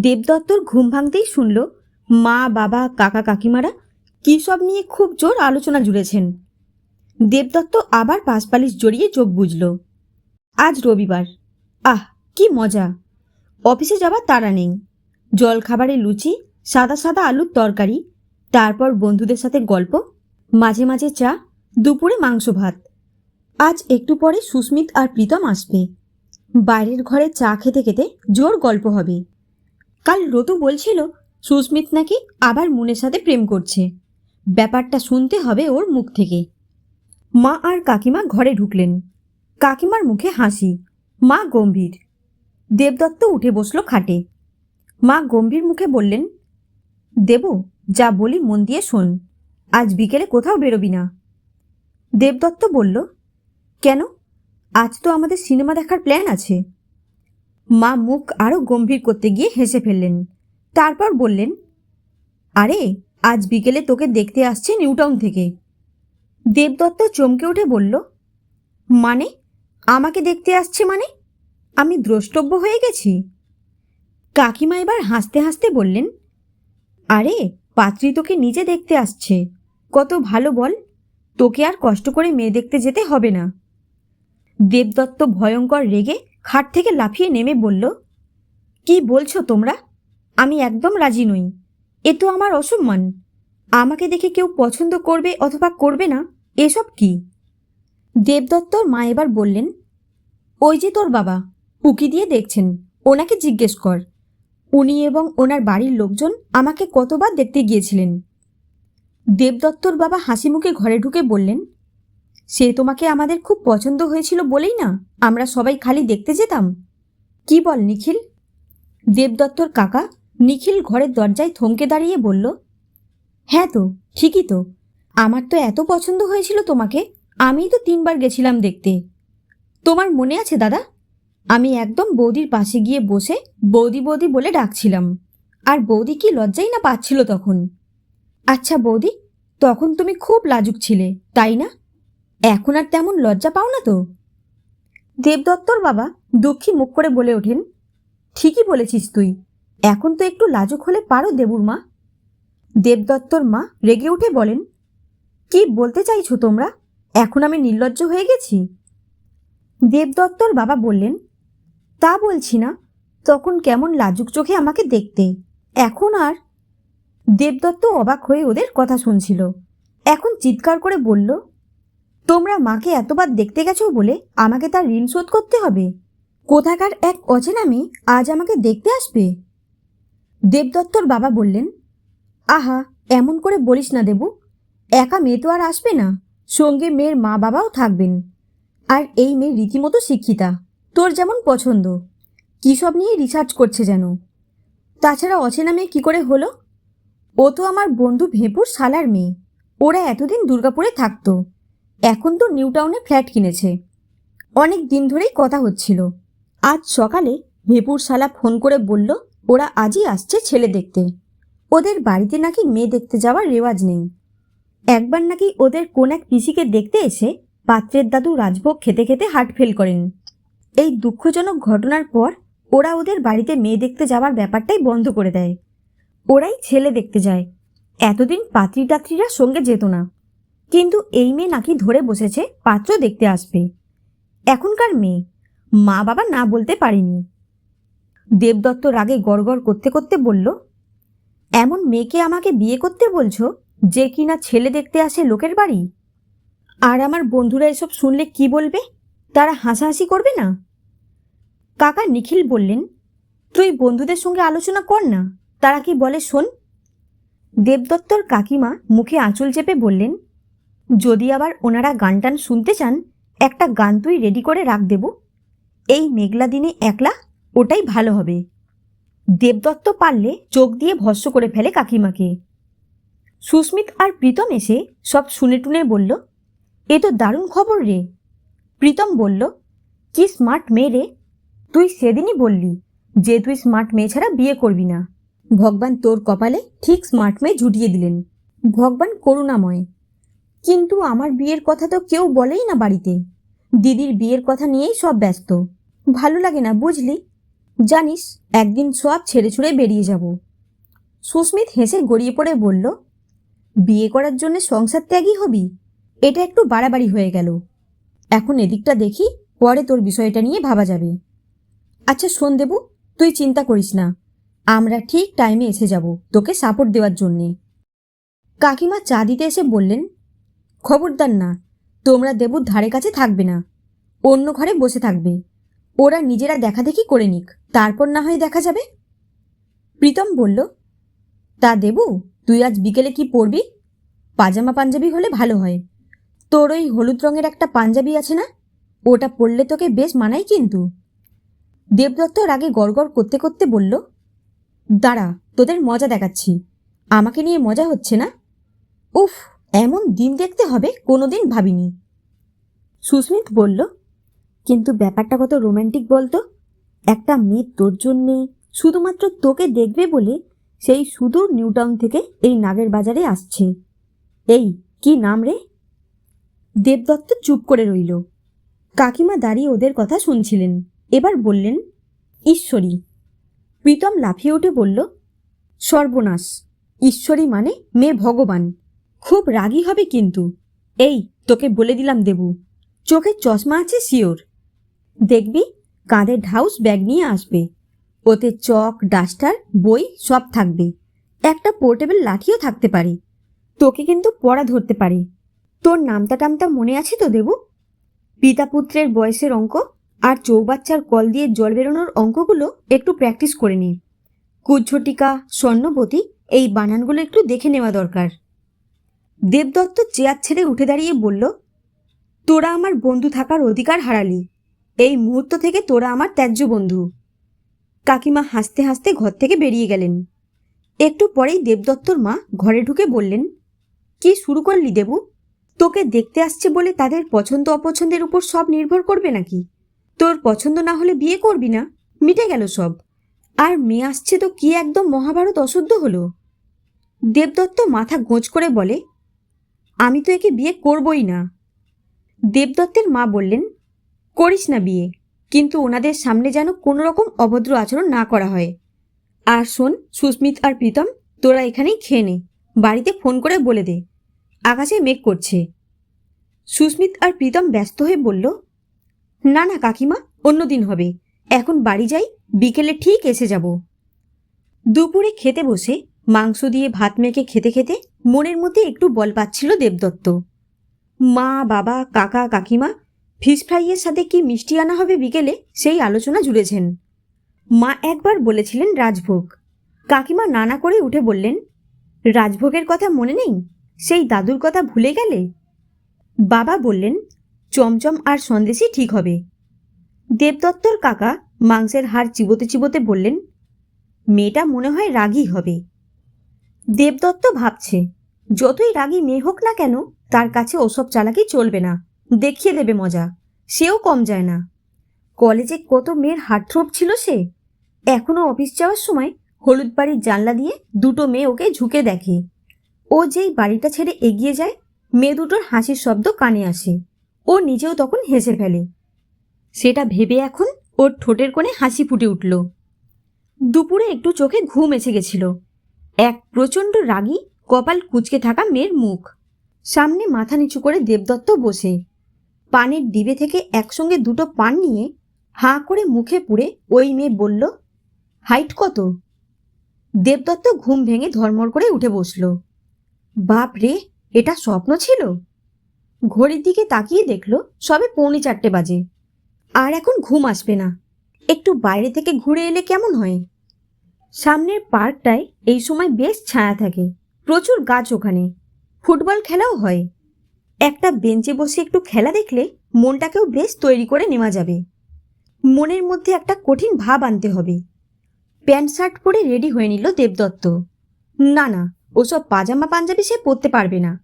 দেবদত্তর ঘুম ভাঙতেই শুনল, মা, বাবা, কাকা, কাকিমারা কী সব নিয়ে খুব জোর আলোচনা জুড়েছেন। দেবদত্ত আবার পাশপালিশ জড়িয়ে চোখ বুঝল আজ রবিবার। আহ, কি মজা। অফিসে যাবার তাড়া নেই। জলখাবারে লুচি, সাদা সাদা আলুর তরকারি, তারপর বন্ধুদের সাথে গল্প, মাঝে মাঝে চা, দুপুরে মাংস ভাত। আজ একটু পরে সুস্মিত আর প্রীতম আসবে। বাইরের ঘরে চা খেতে খেতে জোর গল্প হবে। কাল রতু বলছিল, সুস্মিত নাকি আবার মুনের সাথে প্রেম করছে। ব্যাপারটা শুনতে হবে ওর মুখ থেকে। মা আর কাকিমা ঘরে ঢুকলেন। কাকিমার মুখে হাসি। মা গম্ভীর। দেবদত্ত উঠে বসল খাটে। মা গম্ভীর মুখে বললেন, দেব, যা বলি মন দিয়ে শোন। আজ বিকেলে কোথাও বেরোবি না। দেবদত্ত বলল, কেন? আজ তো আমাদের সিনেমা দেখার প্ল্যান আছে। মা মুখ আরও গম্ভীর করতে গিয়ে হেসে ফেললেন। তারপর বললেন, আরে, আজ বিকেলে তোকে দেখতে আসছে নিউটাউন থেকে। দেবদত্ত চমকে উঠে বলল মানে? আমাকে দেখতে আসছে মানে? আমি দ্রষ্টব্য হয়ে গেছি? কাকিমা এবার হাসতে হাসতে বললেন, আরে, পাত্রী তোকে নিজে দেখতে আসছে। কত ভালো বল, তোকে আর কষ্ট করে মেয়ে দেখতে যেতে হবে না। দেবদত্ত ভয়ঙ্কর রেগে খাট থেকে লাফিয়ে নেমে বলল, কি বলছো তোমরা? আমি একদম রাজি নই। এ তো আমার অসম্মান। আমাকে দেখে কেউ পছন্দ করবে অথবা করবে না, এসব কি? দেবদত্তর মা এবার বললেন, ওই যে তোর বাবা, উকি দিয়ে দেখছেন, ওনাকে জিজ্ঞেস কর। উনি এবং ওনার বাড়ির লোকজন আমাকে কতবার দেখতে গিয়েছিলেন? দেবদত্তর বাবা হাসি মুখে ঘরে ঢুকে বললেন সে তোমাকে আমাদের খুব পছন্দ হয়েছিল বলেই না? আমরা সবাই খালি দেখতে যেতাম। কি বল নিখিল? দেবদত্তর কাকা নিখিল ঘরের দরজায় থমকে দাঁড়িয়ে বলল হ্যাঁ তো, ঠিকই তো। আমার তো এত পছন্দ হয়েছিল তোমাকে, আমিই তো তিনবার গেছিলাম দেখতে। তোমার মনে আছে দাদা? আমি একদম বৌদির পাশে গিয়ে বসে বৌদি বৌদি বলে ডাকছিলাম। আর বৌদি কি লজ্জাই না পাচ্ছিল তখন? আচ্ছা বৌদি, তখন তুমি খুব লাজুক ছিলে, তাই না? এখন আর তেমন লজ্জা পাও না তো? দেবদত্তর বাবা দুঃখী মুখ করে বলে ওঠেন, ঠিকই বলেছিস তুই, এখন তো একটু লাজুক হলে পারো দেবুর মা। দেবদত্তর মা রেগে উঠে বলেন, কি বলতে চাইছো তোমরা? এখন আমি নির্লজ্জ হয়ে গেছি? দেবদত্তর বাবা বললেন, তা বলছি না, তখন কেমন লাজুক চোখে আমাকে দেখতে, এখন আর? দেবদত্ত অবাক হয়ে ওদের কথা শুনছিল, এখন চিৎকার করে বলল তোমরা মাকে এতবার দেখতে গেছো বলে আমাকে তার ঋণ শোধ করতে হবে? কোথাকার এক অচেনা মেয়ে আজ আমাকে দেখতে আসবে? দেবদত্তর বাবা বললেন, আহা, এমন করে বলিস না দেবু। একা মেয়ে তো আর আসবে না, সঙ্গে মেয়ের মা বাবাও থাকবেন। আর এই মেয়ে রীতিমতো শিক্ষিতা, তোর যেমন পছন্দ। কী সব নিয়ে রিসার্চ করছে যেন? তাছাড়া অচেনা মেয়ে কী করে হলো? ও তো আমার বন্ধু ভেঁপুর শালার মেয়ে। ওরা এতদিন দুর্গাপুরে থাকতো। এখন তো নিউ টাউনে ফ্ল্যাট কিনেছে। অনেক দিন ধরেই কথা হচ্ছিল। আজ সকালে ভেপুর শালা ফোন করে বলল, ওরা আজই আসছে ছেলে দেখতে। ওদের বাড়িতে নাকি মেয়ে দেখতে যাওয়ার রেওয়াজ নেই। একবার নাকি ওদের কোন এক পিসিকে দেখতে এসে পাত্রের দাদু রাজভোগ খেতে খেতে হার্ট ফেল করেন। এই দুঃখজনক ঘটনার পর ওরা ওদের বাড়িতে মেয়ে দেখতে যাওয়ার ব্যাপারটাই বন্ধ করে দেয়। ওরাই ছেলে দেখতে যায়। এতদিন পাত্রী টাত্রীরা সঙ্গে যেত না। কিন্তু এই মেয়ে নাকি ধরে বসেছে, পাত্র দেখতে আসবে। এখনকার মেয়ে, মা বাবা না বলতে পারেনি। দেবদত্ত রাগে গড়গড় করতে করতে বলল, এমন মেয়েকে আমাকে বিয়ে করতে বলছো, যে কিনা ছেলে দেখতে আসে লোকের বাড়ি? আর আমার বন্ধুরা এসব শুনলে কি বলবে? তারা হাসাহাসি করবে না? কাকা নিখিল বললেন, তুই বন্ধুদের সঙ্গে আলোচনা কর না, তারা কি বলে শোন? দেবদত্তর কাকিমা মুখে আঁচল চেপে বললেন যদি আবার ওনারা গান টান শুনতে চান, একটা গান তুই রেডি করে রাখ দেব। এই মেঘলা দিনে একলা ওটাই ভালো হবে। দেবদত্ত পারলে চোখ দিয়ে ভস্য করে ফেলে কাকিমাকে। সুস্মিত আর প্রীতম এসে সব শুনে টুনে বলল, এ তো দারুণ খবর রে। প্রীতম বলল, কি স্মার্ট মেয়ে রে। তুই সেদিনই বললি যে তুই স্মার্ট মেয়ে ছাড়া বিয়ে করবি না। ভগবান তোর কপালে ঠিক স্মার্ট মেয়ে জুটিয়ে দিলেন। ভগবান করুণাময়। কিন্তু আমার বিয়ের কথা তো কেউ বলেই না বাড়িতে। দিদির বিয়ের কথা নিয়েই সব ব্যস্ত। ভালো লাগে না, বুঝলি? জানিস, একদিন সব ছেড়ে ছুড়ে বেরিয়ে যাব। সুস্মিত হেসে গড়িয়ে পড়ে বলল, বিয়ে করার জন্য সংসার ত্যাগই হবি? এটা একটু বাড়াবাড়ি হয়ে গেল। এখন এদিকটা দেখি, পরে তোর বিষয়টা নিয়ে ভাবা যাবে। আচ্ছা শোন দেবু, তুই চিন্তা করিস না। আমরা ঠিক টাইমে এসে যাব তোকে সাপোর্ট দেওয়ার জন্যে। কাকিমা চা দিতে এসে বললেন খবরদার না। তোমরা দেবুর ধারে কাছে থাকবে না। অন্য ঘরে বসে থাকবে। ওরা নিজেরা দেখাদেখি করে নিক, তারপর না হয় দেখা যাবে। প্রীতম বলল, তা দেবু, তুই আজ বিকেলে কি পরবি? পাজামা পাঞ্জাবি হলে ভালো হয়। তোর ওই হলুদ রঙের একটা পাঞ্জাবি আছে না? ওটা পরলে তোকে বেশ মানাই কিন্তু। দেবদত্ত রাগে গড়গড় করতে করতে বলল, দাঁড়া, তোদের মজা দেখাচ্ছি। আমাকে নিয়ে মজা হচ্ছে না? উফ এমন দিন দেখতে হবে কোনোদিন ভাবিনি। সুস্মিত বলল, কিন্তু ব্যাপারটা কত রোম্যান্টিক বলতো? একটা মেয়ে তোর জন্যে শুধুমাত্র তোকে দেখবে বলে সেই সুদূর নিউটাউন থেকে এই নাগের বাজারে আসছে। এই, কি নাম রে? দেবদত্ত চুপ করে রইল। কাকিমা দাঁড়িয়ে ওদের কথা শুনছিলেন। এবার বললেন, ঈশ্বরী। প্রীতম লাফিয়ে উঠে বলল, সর্বনাশ। ঈশ্বরী মানে মেয়ে ভগবান। খুব রাগী হবে কিন্তু। এই, তোকে বলে দিলাম দেবু। চোখে চশমা আছে শিওর। দেখবি কাঁধে ঢাউস ব্যাগ নিয়ে আসবে। ওতে চক, ডাস্টার, বই সব থাকবে। একটা পোর্টেবল লাঠিও থাকতে পারে। তোকে কিন্তু পড়া ধরতে পারে। তোর নামতা টামতা মনে আছে তো দেবু? পিতা পুত্রের বয়সের অঙ্ক আর চৌবাচ্চার কল দিয়ে জল বেরোনোর অঙ্কগুলো একটু প্র্যাকটিস করে নে। কুজ্ঝটিকা, স্বর্ণবতী, এই বানানগুলো একটু দেখে নেওয়া দরকার। দেবদত্ত চেয়ার ছেড়ে উঠে দাঁড়িয়ে বলল, তোরা আমার বন্ধু থাকার অধিকার হারালি। এই মুহূর্ত থেকে তোরা আমার ত্যায্য বন্ধু কাকিমা হাসতে হাসতে ঘর থেকে বেরিয়ে গেলেন। একটু পরেই দেবদত্তর মা ঘরে ঢুকে বললেন, কি শুরু করলি দেবু? তোকে দেখতে আসছে বলে তাদের পছন্দ অপছন্দের উপর সব নির্ভর করবে নাকি? তোর পছন্দ না হলে বিয়ে করবি না, মিটে গেল সব। আর মেয়ে আসছে তো কি একদম মহাভারত অশুদ্ধ হলো দেবদত্ত মাথা গোঁজ করে বলে আমি তো একে বিয়ে করবই না। দেবদত্তের মা বললেন, করিস না বিয়ে, কিন্তু ওনাদের সামনে যেন কোনো রকম অভদ্র আচরণ না করা হয়। আর শোন, সুস্মিত আর প্রীতম, তোরা এখানেই খেয়ে নে, বাড়িতে ফোন করে বলে দে, আকাশে মেঘ করছে। সুস্মিত আর প্রীতম ব্যস্ত হয়ে বলল, না না কাকিমা, অন্য দিন হবে, এখন বাড়ি যাই, বিকেলে ঠিক এসে যাব। দুপুরে খেতে বসে মাংস দিয়ে ভাত মেখে খেতে খেতে মনের মধ্যে একটু বল পাচ্ছিল দেবদত্ত। মা, বাবা, কাকা, কাকিমা ফিশ ফ্রাইয়ের সাথে কি মিষ্টি আনা হবে বিকেলে? সেই আলোচনা জুড়েছেন। মা একবার বলেছিলেন রাজভোগ। কাকিমা নানা করে উঠে বললেন, রাজভোগের কথা মনে নেই? সেই দাদুর কথা ভুলে গেলে? বাবা বললেন, চমচম আর সন্দেশই ঠিক হবে। দেবদত্তর কাকা মাংসের হাড় চিবোতে চিবোতে বললেন, মেয়েটা মনে হয় রাগী হবে। দেবদত্ত ভাবছে, যতই রাগী মেয়ে হোক না কেন, তার কাছে ওসব চালাকি চলবে না। দেখিয়ে দেবে মজা, সেও কম যায় না। কলেজে কত মেয়ের হার্টথ্রোপ ছিল সে? এখনও অফিস যাওয়ার সময় হলুদ বাড়ির জানলা দিয়ে দুটো মেয়ে ওকে ঝুঁকে দেখে। ও যেই বাড়িটা ছেড়ে এগিয়ে যায়, মেয়ে দুটোর হাসির শব্দ কানে আসে। ও নিজেও তখন হেসে ফেলে। সেটা ভেবে এখন ওর ঠোঁটের কোণে হাসি ফুটে উঠল। দুপুরে একটু চোখে ঘুম এসে গেছিল। এক প্রচণ্ড রাগী কপাল কুচকে থাকা মেয়ের মুখ। সামনে মাথা নিচু করে দেবদত্ত বসে। পানের ডিবে থেকে একসঙ্গে দুটো পান নিয়ে হাঁ করে মুখে পুড়ে ওই মেয়ে বলল, হাইট কত? দেবদত্ত ঘুম ভেঙে ধর্মর করে উঠে বসল। বাপ রে, এটা স্বপ্ন ছিল? ঘড়ির দিকে তাকিয়ে দেখল, সবে পৌনে চারটে বাজে। আর এখন ঘুম আসবে না। একটু বাইরে থেকে ঘুরে এলে কেমন হয়? সামনের পার্কটায় এই সময় বেশ ছায়া থাকে। প্রচুর গাছ ওখানে। ফুটবল খেলাও হয়। একটা বেঞ্চে বসে একটু খেলা দেখলে মনটাকেও বেশ তৈরি করে নেওয়া যাবে। মনের মধ্যে একটা কঠিন ভাব আনতে হবে। প্যান্ট, শার্ট পরে রেডি হয়ে নিল দেবদত্ত। না না, ওসব পাজামা পাঞ্জাবি সে পরতে পারবে না।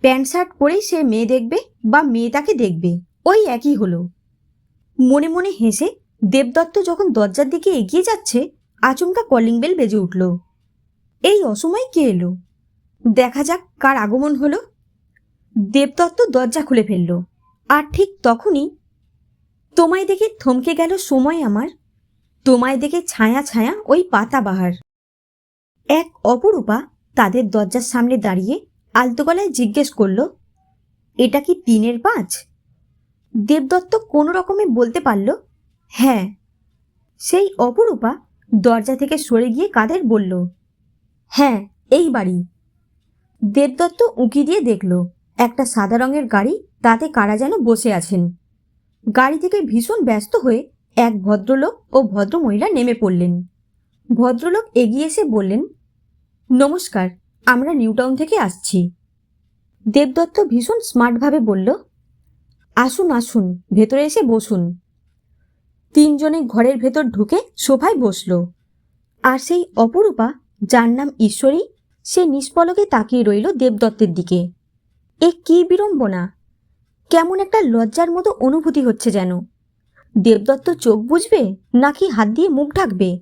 প্যান্ট, শার্ট পরেই সে মেয়ে দেখবে বা মেয়ে তাকে দেখবে। ওই একই হলো। মনে মনে হেসে দেবদত্ত যখন দরজার দিকে এগিয়ে যাচ্ছে আচমকা কলিং বেল বেজে উঠল। এই অসময় কে এলো? দেখা যাক কার আগমন হলো। দেবদত্ত দরজা খুলে ফেলল। আর ঠিক তখনই, তোমায় দেখে থমকে গেল সময় আমার, তোমায় দেখে ছায়া ছায়া ওই পাতাবাহার। এক অপরূপা তাদের দরজার সামনে দাঁড়িয়ে আলতো গলায় জিজ্ঞেস করল, এটা কি তিনের পাঁচ? দেবদত্ত কোনো রকমে বলতে পারল হ্যাঁ। সেই অপরূপা দরজা থেকে সরে গিয়ে কাদের বলল হ্যাঁ এই বাড়ি। দেবদত্ত উঁকি দিয়ে দেখল, একটা সাদা রঙের গাড়ি তাতে কারা যেন বসে আছেন। গাড়ি থেকে ভীষণ ব্যস্ত হয়ে এক ভদ্রলোক ও ভদ্রমহিলা নেমে পড়লেন। ভদ্রলোক এগিয়ে এসে বললেন, নমস্কার, আমরা নিউটাউন থেকে আসছি। দেবদত্ত ভীষণ স্মার্টভাবে বলল, আসুন আসুন, ভেতরে এসে বসুন। তিনজনে ঘরের ভেতর ঢুকে সোফায় বসল। আর সেই অপরূপা, যার নাম ঈশ্বরী, সে নিষ্পলকে তাকিয়ে রইল দেবদত্তের দিকে। এ কী বিড়ম্বনা! কেমন একটা লজ্জার মতো অনুভূতি হচ্ছে যেন। দেবদত্ত চোখ বুঝবে নাকি হাত দিয়ে মুখ ঢাকবে?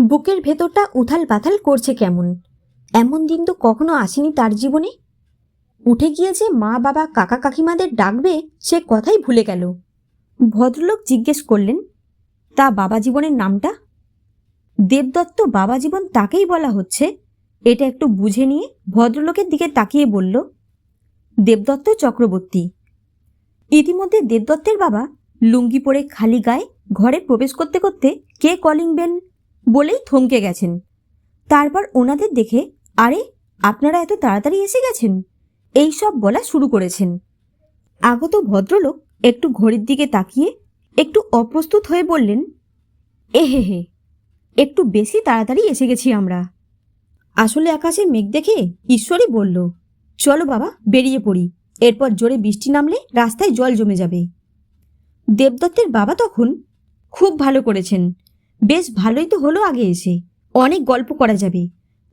বুকের ভেতরটা উথাল পাথাল করছে কেমন? এমন দিন তো কখনো আসেনি তার জীবনে। উঠে গিয়ে যে মা বাবা কাকা কাকিমাদের ডাকবে সে কথাই ভুলে গেল। ভদ্রলোক জিজ্ঞেস করলেন, তা বাবা জীবনের নামটা? দেবদত্ত, বাবা জীবন তাকেই বলা হচ্ছে? এটা একটু বুঝে নিয়ে ভদ্রলোকের দিকে তাকিয়ে বলল, দেবদত্ত চক্রবর্তী। ইতিমধ্যে দেবদত্তের বাবা লুঙ্গি পরে খালি গায়ে ঘরে প্রবেশ করতে করতে কে কলিং বেল বলেই থমকে গেছেন। তারপর ওনাদের দেখে, আরে, আপনারা এত তাড়াতাড়ি এসে গেছেন? এই সব বলা শুরু করেছেন। আগত ভদ্রলোক একটু ঘড়ির দিকে তাকিয়ে একটু অপ্রস্তুত হয়ে বললেন, এ হে হে, একটু বেশি তাড়াতাড়ি এসে গেছি আমরা। আসলে আকাশে মেঘ দেখে ঈশ্বরই বলল, চলো বাবা, বেরিয়ে পড়ি। এরপর জোরে বৃষ্টি নামলে রাস্তায় জল জমে যাবে। দেবদত্তের বাবা তখন খুব ভালো করেছেন। বেশ ভালোই তো হলো আগে এসে। অনেক গল্প করা যাবে।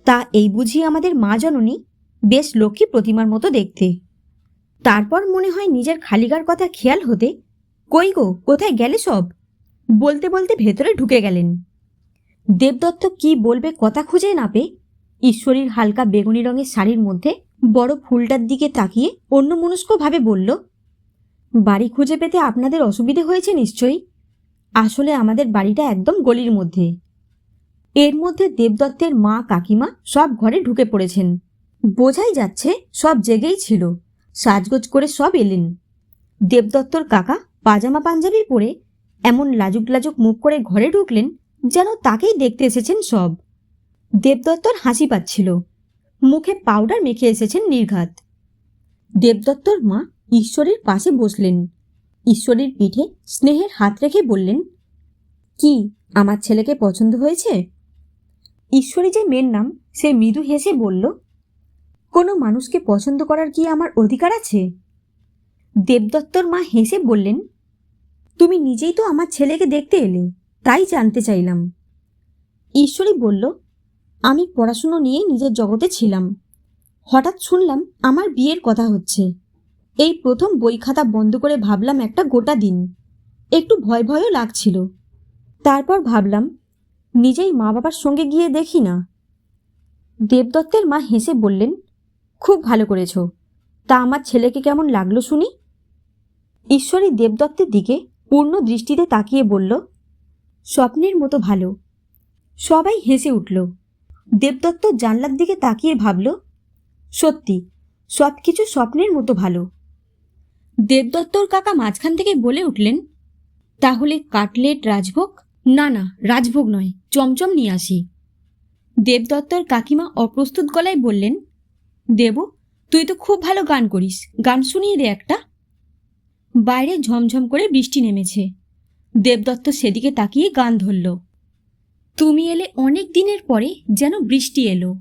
তা এই বুঝি আমাদের মা জননী বেশ লক্ষ্মী প্রতিমার মতো দেখতে। তারপর মনে হয় নিজের খালিগার কথা খেয়াল হতে, কই গো, কোথায় গেলে সব? বলতে বলতে ভেতরে ঢুকে গেলেন। দেবদত্ত কি বলবে কথা খুঁজে না পেয়ে ঈশ্বরীর হালকা বেগুনি রঙের শাড়ির মধ্যে বড় ফুলটার দিকে তাকিয়ে অন্য মনস্কভাবে বলল, বাড়ি খুঁজে পেতে আপনাদের অসুবিধে হয়েছে নিশ্চয়ই? আসলে আমাদের বাড়িটা একদম গলির মধ্যে। এর মধ্যে দেবদত্তের মা কাকিমা সব ঘরে ঢুকে পড়েছেন। বোঝাই যাচ্ছে সব জেগেই ছিল। সাজগোজ করে সব এলেন। দেবদত্তর কাকা পাজামা পাঞ্জাবি পরে এমন লাজুক লাজুক মুখ করে ঘরে ঢুকলেন যেন তাকেই দেখতে এসেছেন সব। দেবদত্তর হাসি পাচ্ছিল। মুখে পাউডার মেখে এসেছেন নির্ঘাত। দেবদত্তর মা ঈশ্বরের পাশে বসলেন। ঈশ্বরের পিঠে স্নেহের হাত রেখে বললেন, কি, আমার ছেলেকে পছন্দ হয়েছে? ঈশ্বরী যে মেয়ের নাম, সে মৃদু হেসে বলল কোনো মানুষকে পছন্দ করার কি আমার অধিকার আছে? দেবদত্তর মা হেসে বললেন, তুমি নিজেই তো আমার ছেলেকে দেখতে এলে, তাই জানতে চাইলাম। ঈশ্বরী বলল, আমি পড়াশুনো নিয়ে নিজের জগতে ছিলাম। হঠাৎ শুনলাম আমার বিয়ের কথা হচ্ছে। এই প্রথম বই খাতা বন্ধ করে ভাবলাম একটা গোটা দিন। একটু ভয় ভয়ও লাগছিল। তারপর ভাবলাম, নিজেই মা বাবার সঙ্গে গিয়ে দেখি না। দেবদত্তের মা হেসে বললেন খুব ভালো করেছ। তা আমার ছেলেকে কেমন লাগল শুনি? ঈশ্বরী দেবদত্তের দিকে পূর্ণ দৃষ্টিতে তাকিয়ে বলল, স্বপ্নের মতো ভালো। সবাই হেসে উঠল। দেবদত্ত জানলার দিকে তাকিয়ে ভাবল, সত্যি সব কিছু স্বপ্নের মতো ভালো। দেবদত্তর কাকা মাঝখান থেকে বলে উঠলেন, তাহলে কাটলেট রাজভোগ? না না, রাজভোগ নয়, চমচম নিয়ে আসি। দেবদত্তর কাকিমা অপ্রস্তুত গলায় বললেন দেব, তুই তো খুব ভালো গান করিস। গান শুনিয়ে দে একটা। বাইরে ঝমঝম করে বৃষ্টি নেমেছে। দেবদত্ত সেদিকে তাকিয়ে গান ধরল। তুমি এলে অনেক দিনের পরে যেন বৃষ্টি এলো।